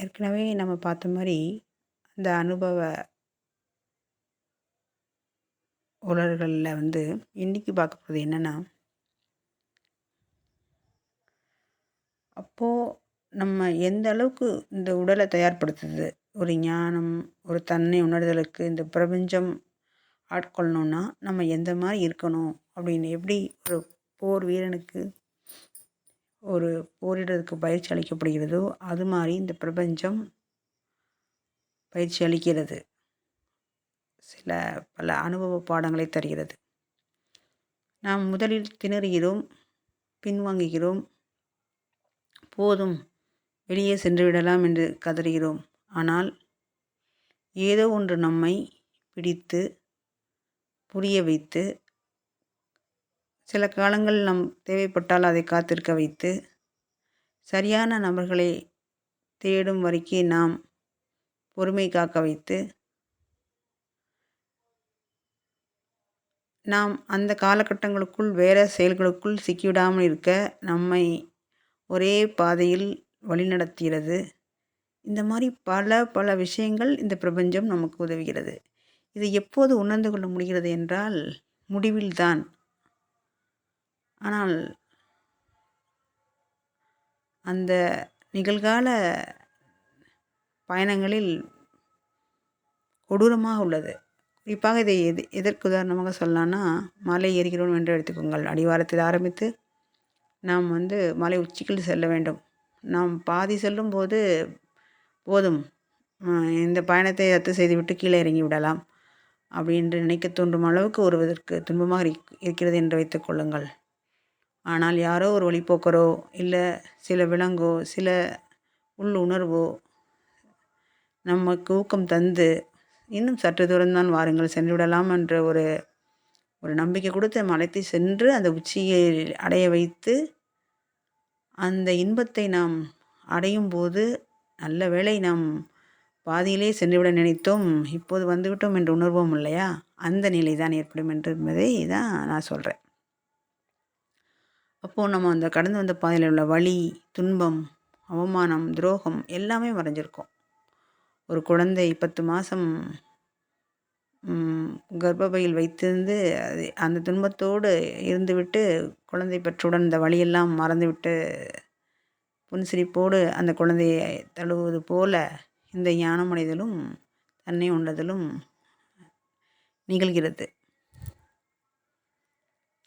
ஏற்கனவே நம்ம பார்த்த மாதிரி அந்த அனுபவ உலர்களில் வந்து இன்னைக்கு பார்க்க போகிறது என்னென்னா அப்போது நம்ம எந்த அளவுக்கு இந்த உடலை தயார்படுத்துது? ஒரு ஞானம் ஒரு தன்னை உணர்தலுக்கு இந்த பிரபஞ்சம் ஆட்கொள்ளணுன்னா நம்ம எந்த மாதிரி இருக்கணும்? அப்படின்னு எப்படி ஒரு போர் வீரனுக்கு ஒரு போரிடுறதுக்கு பயிற்சி அளிக்கப்படுகிறதோ அது மாதிரி இந்த பிரபஞ்சம் பயிற்சி அளிக்கிறது. சில பல அனுபவ பாடங்களை தருகிறது. நாம் முதலில் திணறுகிறோம் பின்வாங்குகிறோம் போதும் வெளியே சென்று விடலாம் என்று கதறுகிறோம். ஆனால் ஏதோ ஒன்று நம்மை பிடித்து புரிய வைத்து சில காலங்கள் நம் தேவைப்பட்டால் அதை காத்திருக்க வைத்து சரியான நபர்களை தேடும் வரைக்கும் நாம் பொறுமை காக்க வைத்து நாம் அந்த காலகட்டங்களுக்குள் வேறு செயல்களுக்குள் சிக்கிவிடாமல் இருக்க நம்மை ஒரே பாதையில் வழிநடத்துகிறது இந்த மாதிரி பல பல விஷயங்கள் இந்த பிரபஞ்சம் நமக்கு உதவுகிறது. இதை எப்போது உணர்ந்து கொள்ள முடிகிறது என்றால் முடிவில்தான். ஆனால் அந்த நிகழ்கால பயணங்களில் கொடூரமாக உள்ளது. குறிப்பாக இதை எது எதற்கு உதாரணமாக சொல்லலான்னா மலை ஏறுகிறோம் என்று எடுத்துக்கோங்கள். அடிவாரத்தில் ஆரம்பித்து நாம் வந்து மலை உச்சிக்குள் செல்ல வேண்டும். நாம் பாதி செல்லும் போது போதும் இந்த பயணத்தை ரத்து செய்துவிட்டு கீழே இறங்கி விடலாம். அப்படின்று நினைக்க தோன்றும் அளவுக்கு ஒருவதற்கு துன்பமாக இருக்கிறது என்று வைத்துக்கொள்ளுங்கள் ஆனால் யாரோ ஒரு வழிப்போக்கரோ இல்லை சில விலங்கோ சில உள் உணர்வோ நமக்கு ஊக்கம் தந்து இன்னும் சற்று தூரம்தான் வாருங்கள் சென்று விடலாம் என்ற ஒரு ஒரு நம்பிக்கை கொடுத்து மலைத்து சென்று அந்த உச்சியை அடைய வைத்து அந்த இன்பத்தை நாம் அடையும் போது நல்ல வேளை நாம் பாதியிலே சென்றுவிட நினைத்தோம் இப்போது வந்துவிட்டோம் என்று உணர்வோம் இல்லையா? அந்த நிலை தான் ஏற்படும் என்று என்பதை தான் நான் சொல்கிறேன் அப்போது நம்ம அந்த கடந்து வந்த பாதையில் உள்ள வலி துன்பம் அவமானம் துரோகம் எல்லாமே வரைஞ்சிருக்கோம் ஒரு குழந்தை பத்து மாதம் கர்ப்பப்பையில் வைத்திருந்து அது அந்த துன்பத்தோடு இருந்துவிட்டு குழந்தை பெற்றவுடன் இந்த வழியெல்லாம் மறந்துவிட்டு புன்சிரிப்போடு அந்த குழந்தையை தழுவுவது போல இந்த ஞானம் அடைதலும் தன்னை உண்டதிலும் நிகழ்கிறது.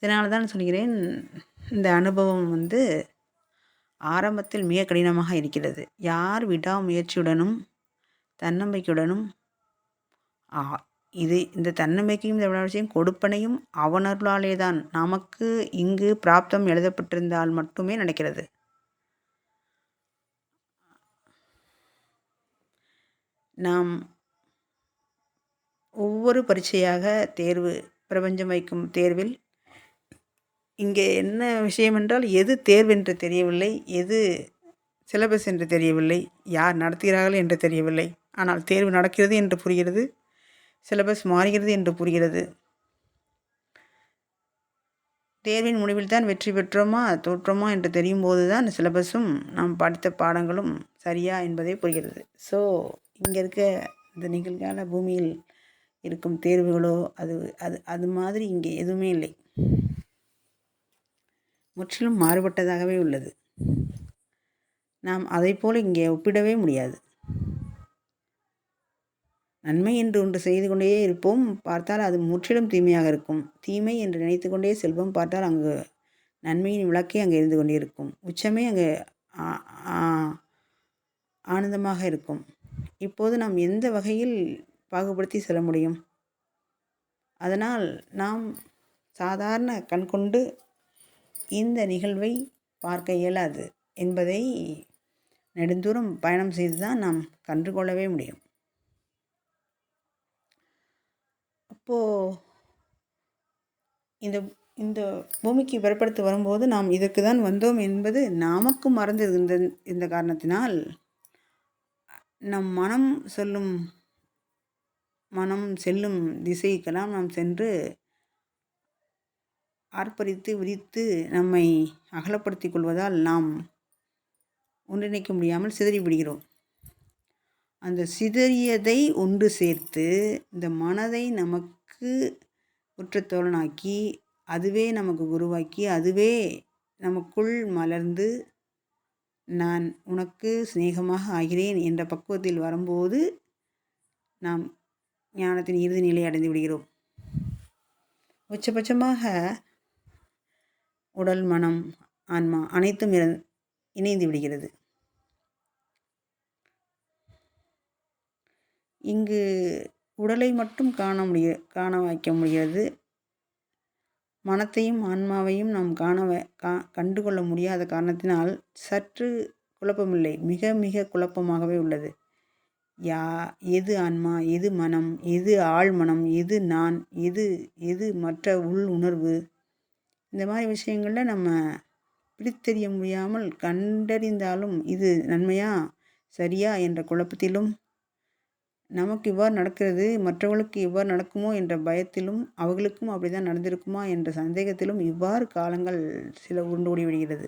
இதனால தான் சொல்கிறேன் இந்த அனுபவம் வந்து ஆரம்பத்தில் மிக கடினமாக இருக்கிறது. யார் விடாமுயற்சியுடனும் தன்னம்பிக்கையுடனும் இது இந்த தன்னம்பிக்கையும் இந்த விடாமுயற்சியும் கொடுப்பனையும் அவனருளாலே தான் நமக்கு இங்கு பிராப்தம் எழுதப்பட்டிருந்தால் மட்டுமே நடக்கிறது நாம் ஒவ்வொரு பரீட்சையாக தேர்வு பிரபஞ்சம் வைக்கும் தேர்வில் இங்கே என்ன விஷயம் என்றால் எது தேர்வென்று தெரியவில்லை எது சிலபஸ் என்று தெரியவில்லை யார் நடத்துகிறார்கள் என்று தெரியவில்லை. ஆனால் தேர்வு நடக்கிறது என்று புரிகிறது சிலபஸ் மாறுகிறது என்று புரிகிறது. தேர்வின் முடிவில் தான் வெற்றி பெற்றோமா தோற்றோமா என்று தெரியும் போது தான் சிலபஸும் நாம் படித்த பாடங்களும் சரியா என்பதை புரிகிறது. ஸோ இங்கே இருக்க இந்த நிகழ்கால பூமியில் இருக்கும் தேர்வுகளோ அது அது அது மாதிரி இங்கே எதுவுமே இல்லை. முற்றிலும் மாறுபட்டதாகவே உள்ளது. நாம் அதைப்போல் போல் இங்கே ஒப்பிடவே முடியாது. நன்மை என்று ஒன்று செய்து கொண்டே இருப்போம் பார்த்தால் அது முற்றிலும் தீமையாக இருக்கும். தீமை என்று நினைத்து கொண்டே செல்வம் பார்த்தால் அங்கு நன்மையின் விளக்கே அங்கே இருந்து கொண்டே இருக்கும் உச்சமே அங்கே ஆனந்தமாக இருக்கும். இப்போது நாம் எந்த வகையில் பாகுபடுத்தி செல்ல முடியும்? அதனால் நாம் சாதாரண கண் கொண்டு இந்த நிகழ்வை பார்க்க இயலாது என்பதை நெடுந்தூரம் பயணம் செய்து தான் நாம் கண்டுகொள்ளவே முடியும். அப்போது இந்த இந்த பூமிக்கு பிறப்படுத்து வரும்போது நாம் இதற்கு தான் வந்தோம் என்பது நாமக்கும் மறந்து இந்த இந்த காரணத்தினால் நம் மனம் சொல்லும் மனம் செல்லும் திசைக்கெல்லாம் நாம் சென்று ஆர்ப்பரித்து விரித்து நம்மை அகலப்படுத்திக் கொள்வதால் நாம் ஒன்றிணைக்க முடியாமல் சிதறிவிடுகிறோம் அந்த சிதறியதை ஒன்று சேர்த்து இந்த மனதை நமக்கு குற்றத்தோழனாக்கி அதுவே நமக்கு குருவாக்கி அதுவே நமக்குள் மலர்ந்து நான் உனக்கு சிநேகமாக ஆகிறேன் என்ற பக்குவத்தில் வரும்போது நாம் ஞானத்தின் இறுதி நிலை அடைந்து விடுகிறோம். உச்சபட்சமாக உடல் மனம் ஆன்மா அனைத்தும் இணைந்து விடுகிறது. இங்கு உடலை மட்டும் காண முடிய காண வைக்க முடியாது மனத்தையும் ஆன்மாவையும் நாம் காண கா கண்டுகொள்ள முடியாத காரணத்தினால் சற்று குழப்பமில்லை. மிக மிக குழப்பமாகவே உள்ளது. யா எது ஆன்மா எது மனம் எது ஆழ்மனம் எது நான் எது எது மற்ற உள் உணர்வு? இந்த மாதிரி விஷயங்களில் நம்ம பிரித்தெறிய முடியாமல் கண்டறிந்தாலும் இது நன்மையா சரியா என்ற குழப்பத்திலும் நமக்கு இவ்வாறு நடக்கிறது மற்றவர்களுக்கு இவ்வாறு நடக்குமோ என்ற பயத்திலும் அவர்களுக்கும் அப்படி தான் நடந்திருக்குமா என்ற சந்தேகத்திலும் இவ்வாறு காலங்கள் சில உருண்டோடி விடுகிறது.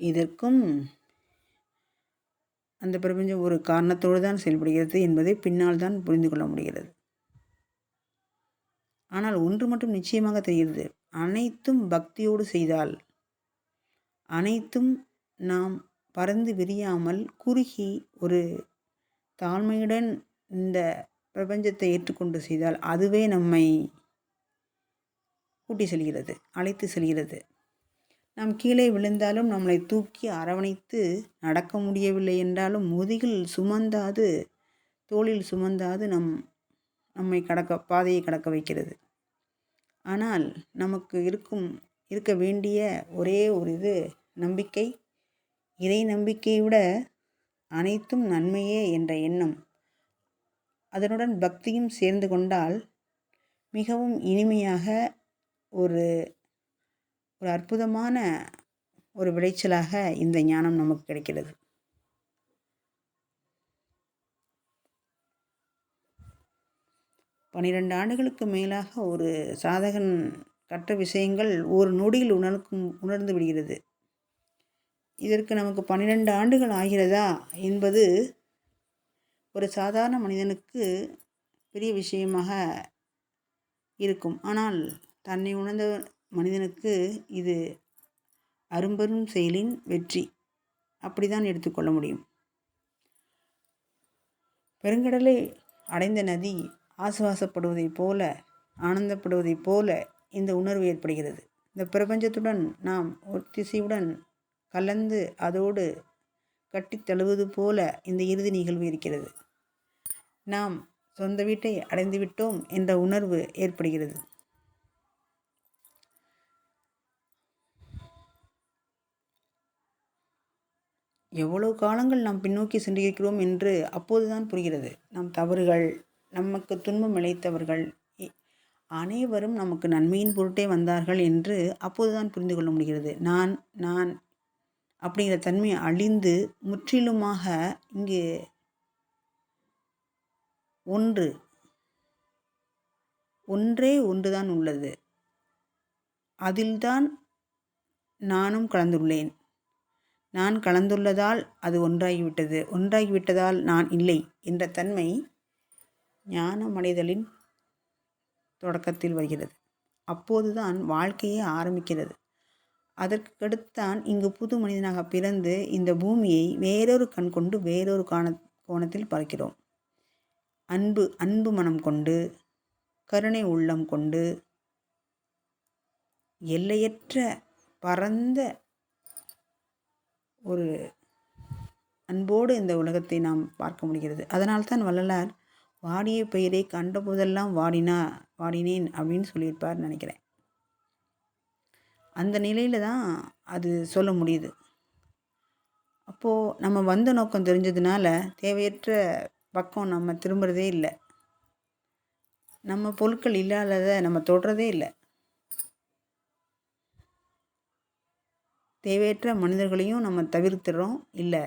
இதற்கும் அந்த பிரபஞ்சம் ஒரு காரணத்தோடு தான் செயல்படுகிறது என்பதை பின்னால் தான் புரிந்து கொள்ள முடிகிறது. ஆனால் ஒன்று மட்டும் நிச்சயமாக தெரிகிறது. அனைத்தும் பக்தியோடு செய்தால். அனைத்தும் நாம் பறந்து விரியாமல் குறுகி ஒரு தாழ்மையுடன் இந்த பிரபஞ்சத்தை ஏற்றுக்கொண்டு செய்தால் அதுவே நம்மை கூட்டி செல்கிறது அழைத்து செல்கிறது. நாம் கீழே விழுந்தாலும் நம்மளை தூக்கி அரவணைத்து நடக்க முடியவில்லை என்றாலும் முதுகில் சுமந்தாது தோளில் சுமந்தாது நம் நம்மை கடக்க பாதையை கடக்க வைக்கிறது. ஆனால் நமக்கு இருக்கும் இருக்க வேண்டிய ஒரே ஒரு இது நம்பிக்கை. இறை நம்பிக்கையை விட அனைத்தும் நன்மையே என்ற எண்ணம். அதனுடன் பக்தியும் சேர்ந்து கொண்டால் மிகவும் இனிமையாக ஒரு ஒரு அற்புதமான ஒரு விளைச்சலாக இந்த ஞானம் நமக்கு கிடைக்கிறது. பனிரெண்டு ஆண்டுகளுக்கு மேலாக ஒரு சாதகன் கற்ற விஷயங்கள் ஒரு நொடியில் உணர்க்கும் உணர்ந்து விடுகிறது. இதற்கு நமக்கு பன்னிரெண்டு ஆண்டுகள் ஆகிறதா என்பது ஒரு சாதாரண மனிதனுக்கு பெரிய விஷயமாக இருக்கும். ஆனால் தன்னை உணர்ந்த மனிதனுக்கு இது அரும்பெரும் செயலின் வெற்றி. அப்படிதான் எடுத்துக்கொள்ள முடியும். பெருங்கடலை அடைந்த நதி ஆசுவாசப்படுவதைப் போல ஆனந்தப்படுவதைப் போல இந்த உணர்வு ஏற்படுகிறது. இந்த பிரபஞ்சத்துடன் நாம் ஒரு திசையுடன் கலந்து அதோடு கட்டித் தழுவது போல இந்த இறுதி நிகழ்வு இருக்கிறது. நாம் சொந்த வீட்டை அடைந்துவிட்டோம் என்ற உணர்வு ஏற்படுகிறது. எவ்வளவு காலங்கள் நாம் பின்னோக்கி சென்றிருக்கிறோம் என்று அப்போதுதான் புரிகிறது. நம் தவறுகள் நமக்கு துன்பம் இழைத்தவர்கள். அனைவரும் நமக்கு நன்மையின் பொருட்டே வந்தார்கள் என்று அப்போதுதான் புரிந்து கொள்ள முடிகிறது. நான் நான் அப்படிங்கிற தன்மை அழிந்து முற்றிலுமாக இங்கு ஒன்று ஒன்றே ஒன்றுதான் உள்ளது. அதில்தான் நானும் கலந்துள்ளேன். நான் கலந்துள்ளதால் அது ஒன்றாகிவிட்டது. ஒன்றாகிவிட்டதால் நான் இல்லை என்ற தன்மை ஞான மனிதலின் தொடக்கத்தில் வருகிறது. அப்போதுதான் வாழ்க்கையே ஆரம்பிக்கிறது. அதற்கடுத்தான் இங்கு புது மனிதனாக பிறந்து இந்த பூமியை வேறொரு கண் கொண்டு வேறொரு காண கோணத்தில் பார்க்கிறோம். அன்பு அன்பு மனம் கொண்டு கருணை உள்ளம் கொண்டு எல்லையற்ற பரந்த ஒரு அன்போடு இந்த உலகத்தை நாம் பார்க்க முடிகிறது. அதனால்தான் வள்ளலார் வாடிய பெயரை கண்டபோதெல்லாம் வாடினா வாடினேன் அப்படின்னு சொல்லியிருப்பார் நினைக்கிறேன். அந்த நிலையில் தான் அது சொல்ல முடியுது. அப்போது நம்ம வந்த நோக்கம் தெரிஞ்சதுனால தேவையற்ற பக்கம் நம்ம திரும்புகிறதே இல்லை. நம்ம பொருட்கள் இல்லாததை நம்ம தொடுறதே இல்லை. தேவையற்ற மனிதர்களையும் நம்ம தவிர்த்துறோம் இல்லை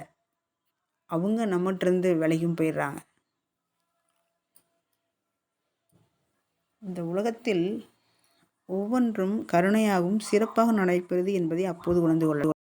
அவங்க நம்மகிட்டருந்து விலகியும் போயிடுறாங்க. இந்த உலகத்தில் ஒவ்வொன்றும் கருணையாகவும் சிறப்பாக நடைபெறுது என்பதை அப்போது உணர்ந்து கொள்ள